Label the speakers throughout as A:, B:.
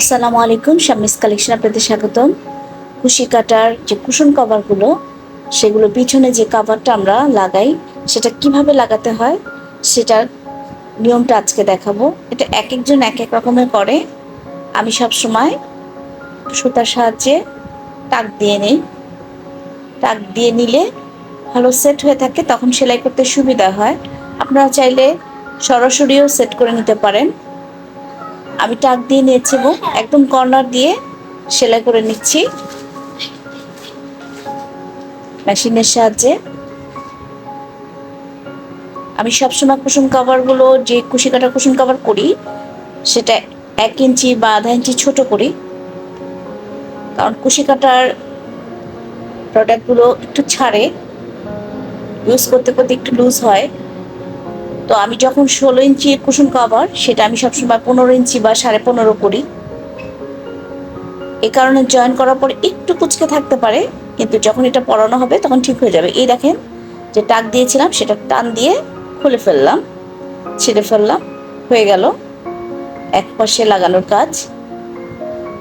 A: আসসালামু আলাইকুম, শামিস কালেকশন আপনাদের স্বাগতম। কুশি কাটার যে কুশন কভারগুলো সেগুলো পিছনে যে কাভারটা আমরা লাগাই, সেটা কীভাবে লাগাতে হয়, সেটার নিয়মটা আজকে দেখাবো। এটা এক একজন এক এক রকমের করে। আমি সব সময় সুতার সাহায্যে টাক দিয়ে নিই। টাক দিয়ে নিলে ভালো সেট হয়ে থাকে, তখন সেলাই করতে সুবিধা হয়। আপনারা চাইলে সরাসরিও সেট করে নিতে পারেন। আমি টাক দিয়ে নিয়েছি এবং একদম কর্নার দিয়ে সেলাই করে নিচ্ছি। মেশিনের সাহায্যে। আমি সবসময় কুসুম কাভারগুলো যে কুশি কাটা কুসুম কাভার করি, সেটা এক ইঞ্চি বা আধা ইঞ্চি ছোট করি। কারণ কুশি কাটার প্রোডাক্টগুলো একটু ছাড়ে। ইউজ করতে করতে একটু লুজ হয়। তো আমি যখন ষোলো ইঞ্চি কুসুম কাভার সেটা আমি সবসময় পনেরো ইঞ্চি বা সাড়ে পনেরো করি। এ কারণে জয়েন করার পর একটু কুচকে থাকতে পারে, কিন্তু যখন এটা পরানো হবে তখন ঠিক হয়ে যাবে। এই দেখেন যে টাক দিয়েছিলাম, সেটা টান দিয়ে খুলে ফেললাম, ছিঁড়ে ফেললাম, হয়ে গেল এক পাশে লাগানোর কাজ।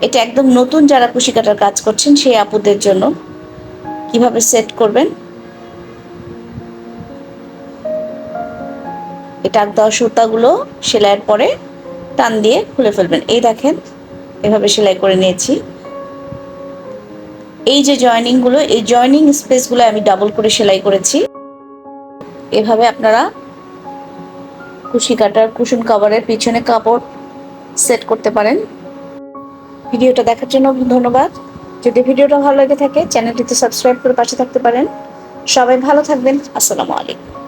A: এটা একদম নতুন যারা কুশি কাটার কাজ করছেন, সেই আপুদের জন্য। কীভাবে সেট করবেন? এটা দেওয়া সুতাগুলো সেলাইয়ের পরে টান দিয়ে খুলে ফেলবেন। এই দেখেন, এভাবে সেলাই করে নিয়েছি। এই যে জয়েনিংগুলো এই জয়েনিং স্পেসগুলো আমি ডাবল করে সেলাই করেছি। এভাবে আপনারা কুশি কাটার, কুশন কাভারের পিছনে কাপড় সেট করতে পারেন। ভিডিওটা দেখার জন্য ধন্যবাদ। যদি ভিডিওটা ভালো লেগে থাকে চ্যানেলটিতে সাবস্ক্রাইব করে পাশে থাকতে পারেন। সবাই ভালো থাকবেন। আসসালামু আলাইকুম।